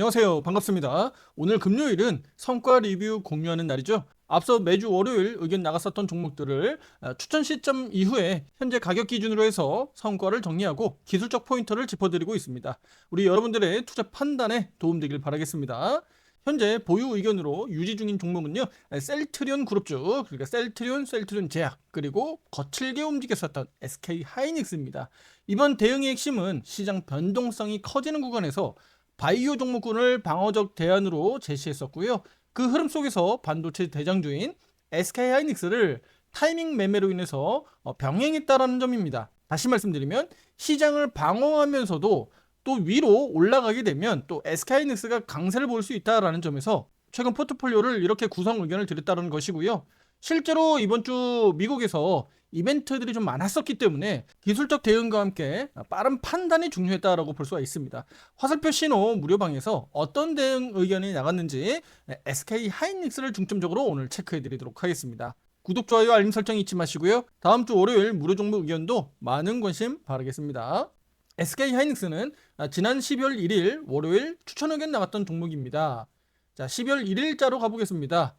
안녕하세요. 반갑습니다. 오늘 금요일은 성과 리뷰 공유하는 날이죠. 앞서 매주 월요일 의견 나갔었던 종목들을 아, 추천 시점 이후에 현재 가격 기준으로 해서 성과를 정리하고 기술적 포인터를 짚어드리고 있습니다. 우리 여러분들의 투자 판단에 도움되길 바라겠습니다. 현재 보유 의견으로 유지 중인 종목은요 셀트리온 그룹주 그러니까 셀트리온 셀트리온 제약 그리고 거칠게 움직였었던 SK 하이닉스입니다 이번 대응의 핵심은 시장 변동성이 커지는 구간에서 바이오 종목군을 방어적 대안으로 제시했었고요 그 흐름 속에서 반도체 대장주인 SK 하이닉스를 타이밍 매매로 인해서 어, 병행했다라는 점입니다 다시 말씀드리면 시장을 방어하면서도 또 위로 올라가게 되면 또 SK하이닉스가 강세를 볼수 있다라는 점에서 최근 포트폴리오를 이렇게 구성 의견을 드렸다는 것이고요. 실제로 이번 주 미국에서 이벤트들이 좀 많았었기 때문에 기술적 대응과 함께 빠른 판단이 중요했다라고 볼 수가 있습니다. 화살표 신호 무료방에서 어떤 대응 의견이 나갔는지 SK 하이닉스를 중점적으로 오늘 체크해 드리도록 하겠습니다. 구독, 좋아요, 알림 설정 잊지 마시고요. 다음 주 월요일 무료 종목 의견도 많은 관심 바라겠습니다. SK 하이닉스는 아, 지난 12월 1일 월요일 추천 의견 나왔던 종목입니다. 자, 12월 1일자로 가보겠습니다.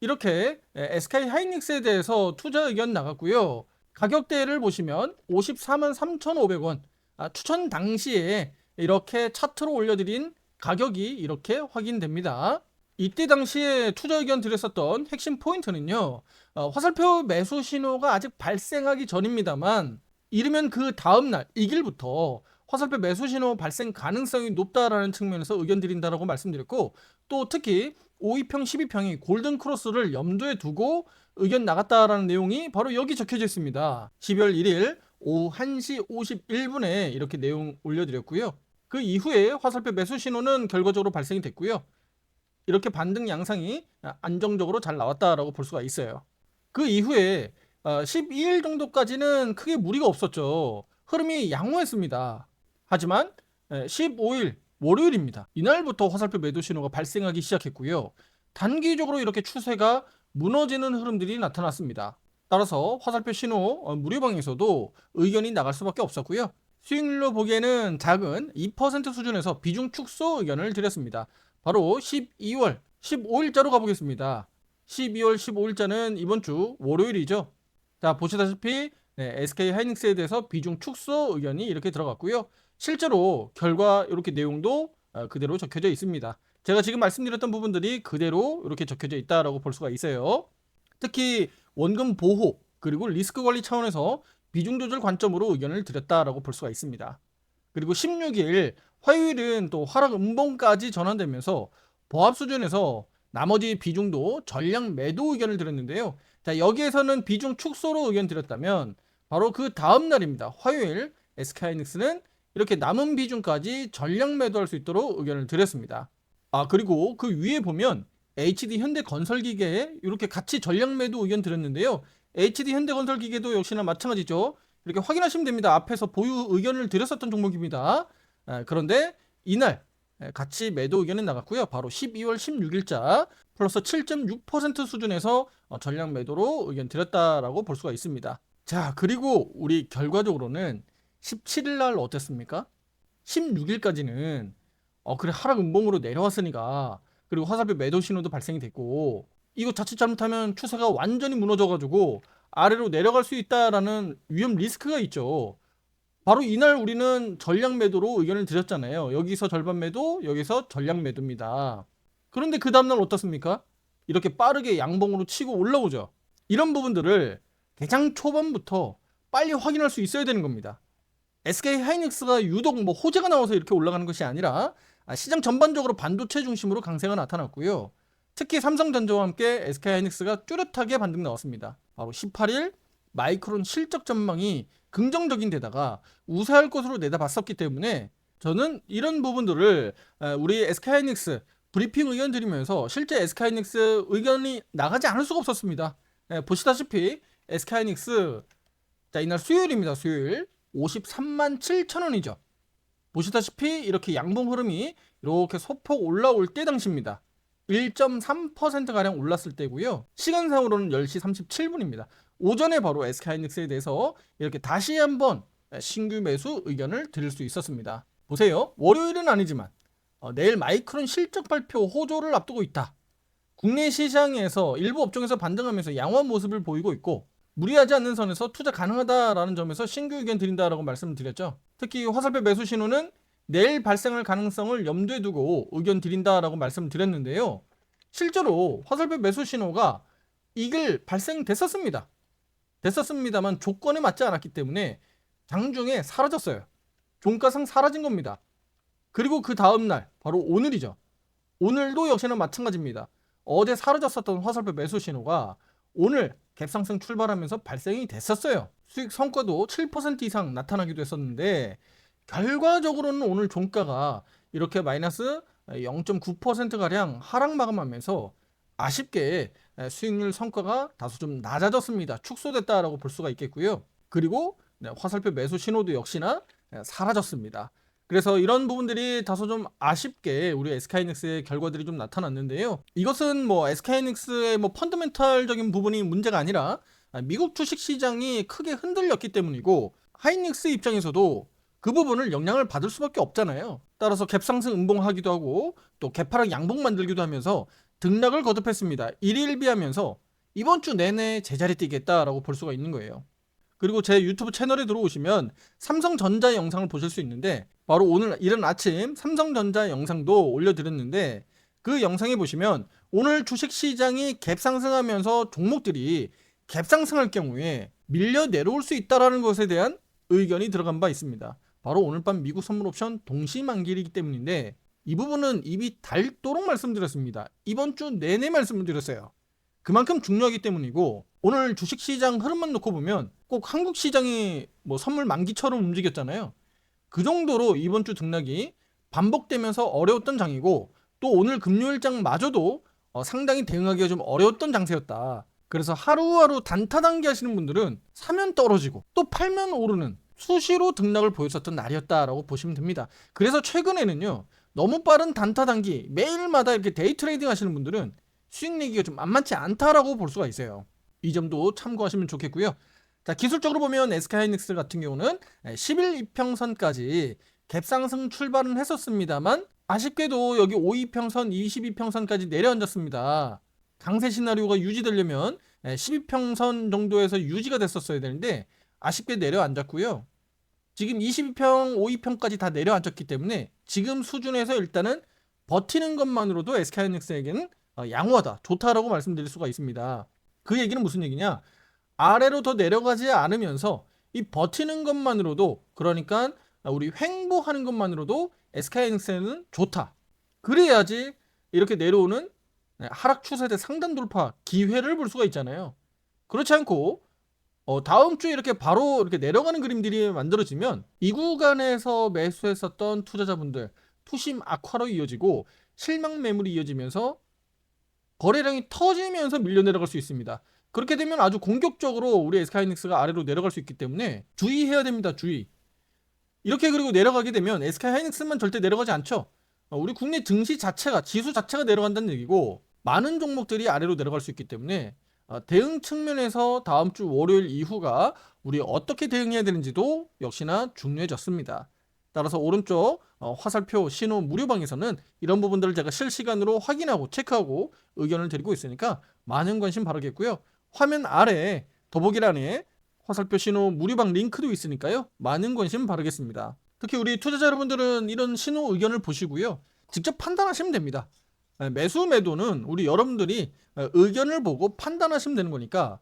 이렇게 SK 하이닉스에 대해서 투자 의견 나갔고요. 가격대를 보시면 54만 3,500원. 아, 추천 당시에 이렇게 차트로 올려드린 가격이 이렇게 확인됩니다. 이때 당시에 투자 의견 드렸었던 핵심 포인트는요. 어, 화살표 매수 신호가 아직 발생하기 전입니다만 이르면 그 다음날 이 길부터 화살표 매수 신호 발생 가능성이 높다라는 측면에서 의견 드린다라고 말씀드렸고 또 특히 5위평 12평이 골든 크로스를 염두에 두고 의견 나갔다라는 내용이 바로 여기 적혀져 있습니다. 12월 1일 오후 1시 51분에 이렇게 내용 올려드렸고요. 그 이후에 화살표 매수 신호는 결과적으로 발생이 됐고요. 이렇게 반등 양상이 안정적으로 잘 나왔다라고 볼 수가 있어요. 그 이후에 12일 어, 정도까지는 크게 무리가 없었죠. 흐름이 양호했습니다. 하지만 15일 월요일입니다. 이날부터 화살표 매도 신호가 발생하기 시작했고요. 단기적으로 이렇게 추세가 무너지는 흐름들이 나타났습니다. 따라서 화살표 신호 어, 무료방에서도 의견이 나갈 수밖에 없었고요. 수익률로 보기에는 작은 2% 수준에서 비중 축소 의견을 드렸습니다. 바로 12월 15일자로 가보겠습니다. 12월 15일자는 이번 주 월요일이죠. 자 보시다시피 네, SK 하이닉스에 대해서 비중 축소 의견이 이렇게 들어갔고요. 실제로 결과 이렇게 내용도 어, 그대로 적혀져 있습니다. 제가 지금 말씀드렸던 부분들이 그대로 이렇게 적혀져 있다라고 볼 수가 있어요. 특히 원금 보호 그리고 리스크 관리 차원에서 비중 조절 관점으로 의견을 드렸다라고 볼 수가 있습니다. 그리고 16일 화요일은 또 하락 음봉까지 전환되면서 보합 수준에서 나머지 비중도 전량 매도 의견을 드렸는데요. 자, 여기에서는 비중 축소로 의견 드렸다면 바로 그 다음 날입니다. 화요일 SK하이닉스는 이렇게 남은 비중까지 전량 매도할 수 있도록 의견을 드렸습니다. 아, 그리고 그 위에 보면 HD 현대건설기계에 이렇게 같이 전량 매도 의견 드렸는데요. HD 현대건설기계도 역시나 마찬가지죠. 이렇게 확인하시면 됩니다. 앞에서 보유 의견을 드렸었던 종목입니다. 아, 그런데 이날 같이 매도 의견이 나갔고요. 바로 12월 16일자 플러스 7.6% 수준에서 어, 전량 매도로 의견 드렸다라고 볼 수가 있습니다. 자, 그리고 우리 결과적으로는 17일 날 어땠습니까? 16일까지는 어 그래 하락 음봉으로 내려왔으니까 그리고 화살표 매도 신호도 발생이 됐고 이거 자칫 잘못하면 추세가 완전히 무너져가지고 아래로 내려갈 수 있다라는 위험 리스크가 있죠. 바로 이날 우리는 전량 매도로 의견을 드렸잖아요. 여기서 절반 매도, 여기서 전량 매도입니다. 그런데 그 다음날 어떻습니까? 이렇게 빠르게 양봉으로 치고 올라오죠. 이런 부분들을 개장 초반부터 빨리 확인할 수 있어야 되는 겁니다. SK 하이닉스가 유독 뭐 호재가 나와서 이렇게 올라가는 것이 아니라 아, 시장 전반적으로 반도체 중심으로 강세가 나타났고요. 특히 삼성전자와 함께 SK 하이닉스가 뚜렷하게 반등 나왔습니다. 바로 18일 마이크론 실적 전망이 긍정적인 데다가 우세할 것으로 내다봤었기 때문에 저는 이런 부분들을 우리 SK하이닉스 브리핑 의견 드리면서 실제 SK하이닉스 의견이 나가지 않을 수가 없었습니다. 보시다시피 SK하이닉스 자 이날 수요일입니다. 수요일 53만 7천 원이죠. 보시다시피 이렇게 양봉 흐름이 이렇게 소폭 올라올 때 당시입니다. 1.3%가량 올랐을 때고요. 시간상으로는 10시 37분입니다. 오전에 바로 SK하이닉스에 대해서 이렇게 다시 한번 신규 매수 의견을 드릴 수 있었습니다. 보세요. 월요일은 아니지만 어, 내일 마이크론 실적 발표 호조를 앞두고 있다. 국내 시장에서 일부 업종에서 반등하면서 양호한 모습을 보이고 있고 무리하지 않는 선에서 투자 가능하다라는 점에서 신규 의견 드린다라고 말씀을 드렸죠. 특히 화살표 매수 신호는 내일 발생할 가능성을 염두에 두고 의견 드린다라고 말씀을 드렸는데요. 실제로 화살표 매수 신호가 이길 발생됐었습니다. 됐었습니다만 조건에 맞지 않았기 때문에 장중에 사라졌어요. 종가상 사라진 겁니다. 그리고 그 다음 날 바로 오늘이죠. 오늘도 역시나 마찬가지입니다. 어제 사라졌었던 화살표 매수 신호가 오늘 갭상승 출발하면서 발생이 됐었어요. 수익 성과도 7% 이상 나타나기도 했었는데 결과적으로는 오늘 종가가 이렇게 마이너스 0.9%가량 하락 마감하면서 아쉽게 수익률 성과가 다소 좀 낮아졌습니다. 축소됐다라고 볼 수가 있겠고요. 그리고 네, 화살표 매수 신호도 역시나 사라졌습니다. 그래서 이런 부분들이 다소 좀 아쉽게 우리 SK이닉스의 결과들이 좀 나타났는데요. 이것은 뭐 SK이닉스의 뭐 펀더멘탈적인 부분이 문제가 아니라 미국 주식 시장이 크게 흔들렸기 때문이고 하이닉스 입장에서도 그 부분을 영향을 받을 수밖에 없잖아요. 따라서 갭상승 음봉하기도 하고 또 갭하락 양봉 만들기도 하면서 등락을 거듭했습니다. 일일비하면서 이번 주 내내 제자리 뛰겠다라고 볼 수가 있는 거예요. 그리고 제 유튜브 채널에 들어오시면 삼성전자 영상을 보실 수 있는데 바로 오늘 이른 아침 삼성전자 영상도 올려드렸는데 그 영상에 보시면 오늘 주식 시장이 갭 상승하면서 종목들이 갭 상승할 경우에 밀려 내려올 수 있다라는 것에 대한 의견이 들어간 바 있습니다. 바로 오늘 밤 미국 선물 옵션 동시 만기이기 때문인데 이 부분은 입이 닳도록 말씀드렸습니다. 이번 주 내내 말씀을 드렸어요. 그만큼 중요하기 때문이고 오늘 주식 시장 흐름만 놓고 보면 꼭 한국 시장이 뭐 선물 만기처럼 움직였잖아요. 그 정도로 이번 주 등락이 반복되면서 어려웠던 장이고 또 오늘 금요일장마저도 어, 상당히 대응하기가 좀 어려웠던 장세였다. 그래서 하루하루 단타 단기 하시는 분들은 사면 떨어지고 또 팔면 오르는 수시로 등락을 보였었던 날이었다라고 보시면 됩니다. 그래서 최근에는요. 너무 빠른 단타 단기 매일마다 이렇게 데이 트레이딩 하시는 분들은 수익 내기가 좀 만만치 않다라고 볼 수가 있어요. 이 점도 참고하시면 좋겠고요. 자, 기술적으로 보면 SK하이닉스 같은 경우는 10일 이평선까지 갭 상승 출발은 했었습니다만 아쉽게도 여기 5이평선, 22평선까지 내려앉았습니다. 강세 시나리오가 유지되려면 12평선 정도에서 유지가 됐었어야 되는데 아쉽게 내려앉았고요. 지금 22평, 5이평까지 다 내려앉았기 때문에 지금 수준에서 일단은 버티는 것만으로도 SK하이닉스에게는 어, 양호하다, 좋다라고 말씀드릴 수가 있습니다. 그 얘기는 무슨 얘기냐? 아래로 더 내려가지 않으면서 이 버티는 것만으로도 그러니까 우리 횡보하는 것만으로도 SK하이닉스는 좋다. 그래야지 이렇게 내려오는 네, 하락 추세대 상단 돌파 기회를 볼 수가 있잖아요. 그렇지 않고 어, 다음 주에 이렇게 바로 이렇게 내려가는 그림들이 만들어지면 이 구간에서 매수했었던 투자자분들 투심 악화로 이어지고 실망 매물이 이어지면서 거래량이 터지면서 밀려 내려갈 수 있습니다. 그렇게 되면 아주 공격적으로 우리 SK하이닉스가 아래로 내려갈 수 있기 때문에 주의해야 됩니다. 주의. 이렇게 그리고 내려가게 되면 SK하이닉스만 절대 내려가지 않죠. 어, 우리 국내 증시 자체가 지수 자체가 내려간다는 얘기고 많은 종목들이 아래로 내려갈 수 있기 때문에 어, 대응 측면에서 다음 주 월요일 이후가 우리 어떻게 대응해야 되는지도 역시나 중요해졌습니다. 따라서 오른쪽 어, 화살표 신호 무료방에서는 이런 부분들을 제가 실시간으로 확인하고 체크하고 의견을 드리고 있으니까 많은 관심 바라겠고요. 화면 아래 더보기란에 화살표 신호 무료방 링크도 있으니까요. 많은 관심 바라겠습니다. 특히 우리 투자자 여러분들은 이런 신호 의견을 보시고요. 직접 판단하시면 됩니다. 네, 매수 매도는 우리 여러분들이 의견을 보고 판단하시면 되는 거니까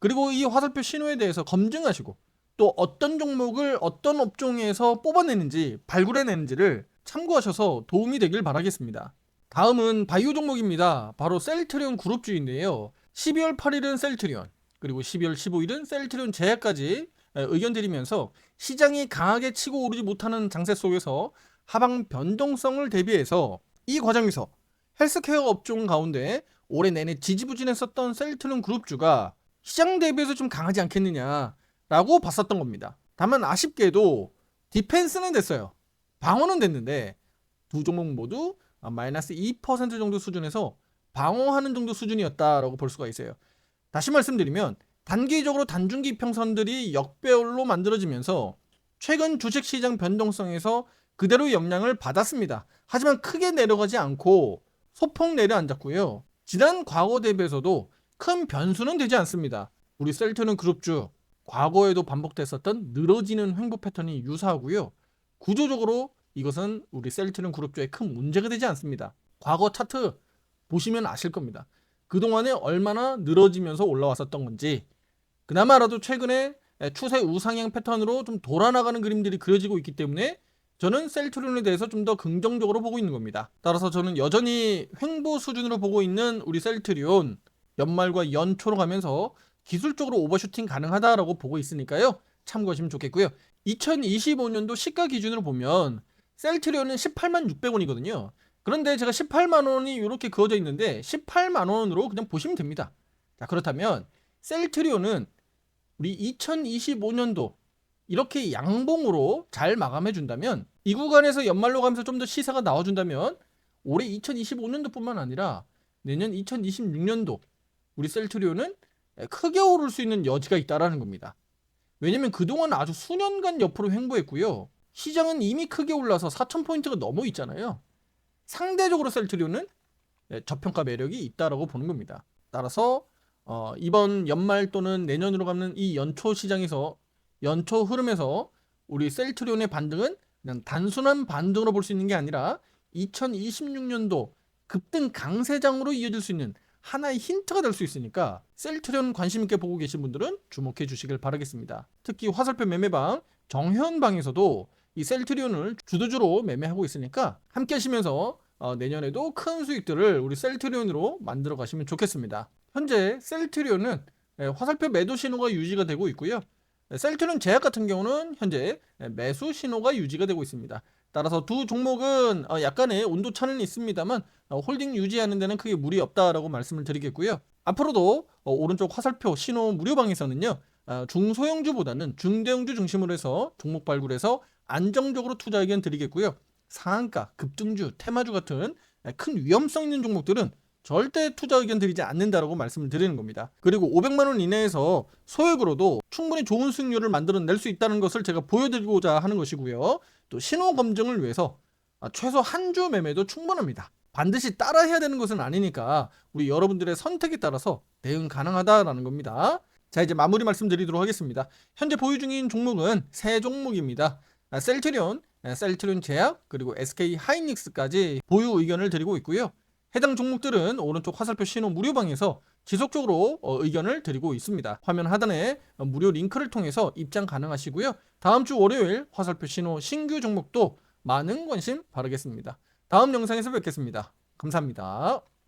그리고 이 화살표 신호에 대해서 검증하시고 또 어떤 종목을 어떤 업종에서 뽑아내는지 발굴해내는지를 참고하셔서 도움이 되길 바라겠습니다. 다음은 바이오 종목입니다. 바로 셀트리온 그룹주인데요. 12월 8일은 셀트리온, 그리고 12월 15일은 셀트리온 제약까지 의견 드리면서 시장이 강하게 치고 오르지 못하는 장세 속에서 하방 변동성을 대비해서 이 과정에서 헬스케어 업종 가운데 올해 내내 지지부진했었던 셀트리온 그룹주가 시장 대비해서 좀 강하지 않겠느냐라고 봤었던 겁니다. 다만 아쉽게도 디펜스는 됐어요. 방어는 됐는데 두 종목 모두 마이너스 2% 정도 수준에서 방어하는 정도 수준이었다라고 볼 수가 있어요. 다시 말씀드리면 단기적으로 단중기 평선들이 역배열로 만들어지면서 최근 주식시장 변동성에서 그대로 영향을 받았습니다. 하지만 크게 내려가지 않고 소폭 내려앉았고요. 지난 과거 대비해서도 큰 변수는 되지 않습니다. 우리 셀트리온 그룹주 과거에도 반복됐었던 늘어지는 횡보 패턴이 유사하고요. 구조적으로 이것은 우리 셀트리온 그룹주에 큰 문제가 되지 않습니다. 과거 차트 보시면 아실 겁니다. 그동안에 얼마나 늘어지면서 올라왔었던 건지 그나마라도 최근에 추세 우상향 패턴으로 좀 돌아나가는 그림들이 그려지고 있기 때문에 저는 셀트리온에 대해서 좀 더 긍정적으로 보고 있는 겁니다. 따라서 저는 여전히 횡보 수준으로 보고 있는 우리 셀트리온 연말과 연초로 가면서 기술적으로 오버슈팅 가능하다라고 보고 있으니까요. 참고하시면 좋겠고요. 2025년도 시가 기준으로 보면 셀트리온은 18만 600원이거든요. 그런데 제가 18만 원이 이렇게 그어져 있는데 18만 원으로 그냥 보시면 됩니다. 자, 그렇다면 셀트리온은 우리 2025년도 이렇게 양봉으로 잘 마감해 준다면 이 구간에서 연말로 가면서 좀 더 시세가 나와 준다면 올해 2025년도뿐만 아니라 내년 2026년도 우리 셀트리온은 크게 오를 수 있는 여지가 있다라는 겁니다. 왜냐면 그동안 아주 수년간 옆으로 횡보했고요. 시장은 이미 크게 올라서 4,000포인트가 넘어 있잖아요. 상대적으로 셀트리온은 네, 저평가 매력이 있다라고 보는 겁니다. 따라서 어, 이번 연말 또는 내년으로 가는 이 연초 시장에서 연초 흐름에서 우리 셀트리온의 반등은 그냥 단순한 반등으로 볼 수 있는 게 아니라 2026년도 급등 강세장으로 이어질 수 있는 하나의 힌트가 될 수 있으니까 셀트리온 관심 있게 보고 계신 분들은 주목해 주시길 바라겠습니다. 특히 화살표 매매방 정현방에서도 이 셀트리온을 주도주로 매매하고 있으니까 함께 하시면서 어, 내년에도 큰 수익들을 우리 셀트리온으로 만들어 가시면 좋겠습니다. 현재 셀트리온은 예, 화살표 매도 신호가 유지가 되고 있고요. 예, 셀트리온 제약 같은 경우는 현재 예, 매수 신호가 유지가 되고 있습니다. 따라서 두 종목은 어, 약간의 온도 차는 있습니다만 어, 홀딩 유지하는 데는 크게 무리 없다라고 말씀을 드리겠고요. 앞으로도 어, 오른쪽 화살표 신호 무료방에서는요. 어, 중소형주보다는 중대형주 중심으로 해서 종목 발굴해서 안정적으로 투자 의견 드리겠고요. 상한가, 급등주, 테마주 같은 큰 위험성 있는 종목들은 절대 투자 의견 드리지 않는다라고 말씀을 드리는 겁니다. 그리고 500만 원 이내에서 소액으로도 충분히 좋은 수익률을 만들어낼 수 있다는 것을 제가 보여드리고자 하는 것이고요. 또 신호 검증을 위해서 아, 최소 한 주 매매도 충분합니다. 반드시 따라 해야 되는 것은 아니니까 우리 여러분들의 선택에 따라서 대응 가능하다라는 겁니다. 자 이제 마무리 말씀드리도록 하겠습니다. 현재 보유 중인 종목은 세 종목입니다. 아, 셀트리온, 아, 셀트리온 제약 그리고 SK 하이닉스까지 보유 의견을 드리고 있고요. 해당 종목들은 오른쪽 화살표 신호 무료방에서 지속적으로 어, 의견을 드리고 있습니다. 화면 하단에 어, 무료 링크를 통해서 입장 가능하시고요. 다음 주 월요일 화살표 신호 신규 종목도 많은 관심 바라겠습니다. 다음 영상에서 뵙겠습니다. 감사합니다.